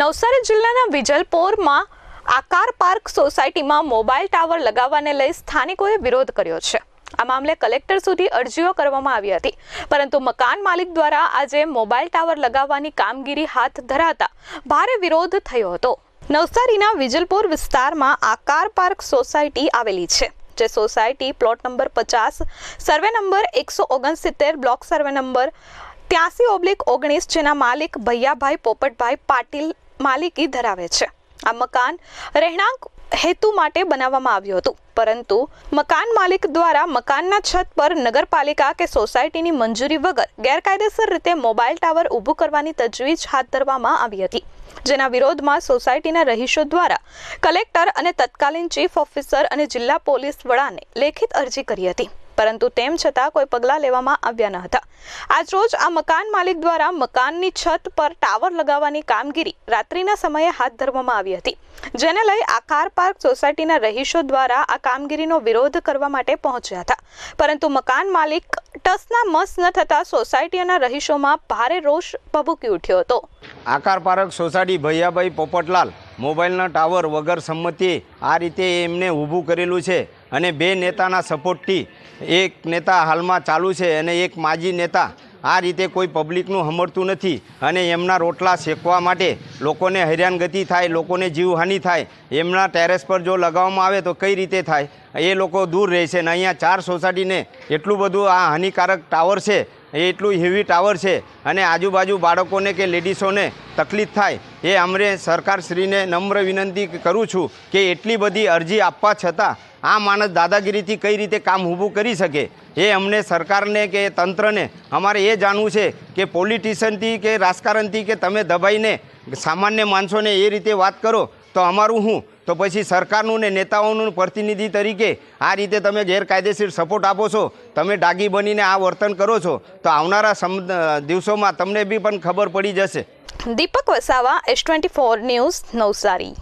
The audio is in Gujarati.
નવસારી જિલ્લાના વિજલપોરમાં આકાર પાર્ક સોસાયટીમાં મોબાઈલ ટાવર લગાવવાને લઈ સ્થાનિકોએ વિરોધ કર્યો છે. આ મામલે કલેક્ટર સુધી અરજીઓ કરવામાં આવી હતી. પરંતુ મકાન માલિક દ્વારા આજે મોબાઈલ ટાવર લગાવવાની કામગીરી હાથ ધરાતા ભારે વિરોધ થયો હતો. નવસારીના વિજલપોર વિસ્તારમાં આકાર પાર્ક સોસાયટી આવેલી છે, જે સોસાયટી પ્લોટ નંબર પચાસ, સર્વે નંબર એકસો ઓગણસિત્તેર, બ્લોક સર્વે નંબર ત્યાસી ઓબ્લિક ઓગણીસ, જેના માલિક ભૈયાભાઈ પોપટભાઈ પાટીલ માલિકી ધરાવે છે. આ મકાન રહેણાંક હેતુ માટે બનાવવામાં આવ્યું હતું. પરંતુ મકાન માલિક દ્વારા મકાનના છત પર નગરપાલિકા કે સોસાયટીની મંજૂરી વગર ગેરકાયદેસર રીતે મોબાઈલ ટાવર ઊભું કરવાની તજવીજ હાથ ધરવામાં આવી હતી. જેના વિરોધમાં સોસાયટીના રહીશો દ્વારા કલેક્ટર અને તત્કાલીન ચીફ ઓફિસર અને જિલ્લા પોલીસ વડાને લેખિત અરજી કરી હતી. પરંતુ તેમ છતાં કોઈ પગલાં લેવામાં આવ્યા ન હતા. આજરોજ આ મકાન માલિક દ્વારા મકાનની છત પર ટાવર લગાવવાની કામગીરી રાત્રિના સમયે હાથ ધરવામાં આવી હતી, જેને લઈ આકાર પાર્ક સોસાયટીના રહીશો દ્વારા આ કામગીરીનો વિરોધ કરવા માટે પહોંચ્યા હતા. પરંતુ મકાન માલિક ટસના મસ ન થતા સોસાયટીના રહીશોમાં ભારે રોષ ભભૂકી ઉઠ્યો હતો. આકાર પાર્ક સોસાયટી ભૈયાભાઈ પોપટલાલ મોબાઈલના ટાવર વગર સંમતિએ આ રીતે એમને ઊભું કરેલું છે. અને બે નેતાના સપોર્ટથી એક નેતા હાલમાં ચાલુ છે અને એક માજી નેતા આ રીતે કોઈ પબ્લિકનું હમરતું નથી અને એમના રોટલા શેકવા માટે લોકોને હેરાનગતિ થાય, લોકોને જીવહાનિ થાય, એમના ટેરેસ પર જો લગાવવામાં આવે તો કઈ રીતે થાય? એ લોકો દૂર રહે છે અને અહીંયા ચાર સોસાયટીને એટલું બધું આ હાનિકારક ટાવર છે, એ એટલું હેવી ટાવર છે અને આજુબાજુ બાળકોને કે લેડીસોને તકલીફ થાય. એ અમરે સરકારશ્રીને નમ્ર વિનંતી કરું છું કે એટલી બધી અરજી આપવા છતાં આ માણસ દાદાગીરીથી કઈ રીતે કામ ઊભું કરી શકે? એ અમને સરકારને કે તંત્રને અમારે એ જાણવું છે કે પોલિટિશિયનથી કે રાજકારણથી કે તમે દબાઈને સામાન્ય માણસોને એ રીતે વાત કરો, તો અમારું શું? તો પછી સરકારનું ને નેતાઓનું પ્રતિનિધિ તરીકે આ રીતે તમે ગેરકાયદેસર સપોર્ટ આપો છો, તમે ડાગી બનીને આ વર્તન કરો છો, તો આવનારા સમ દિવસોમાં તમને બી પણ ખબર પડી જશે. Deepak Vasava, S twenty four news Navsari.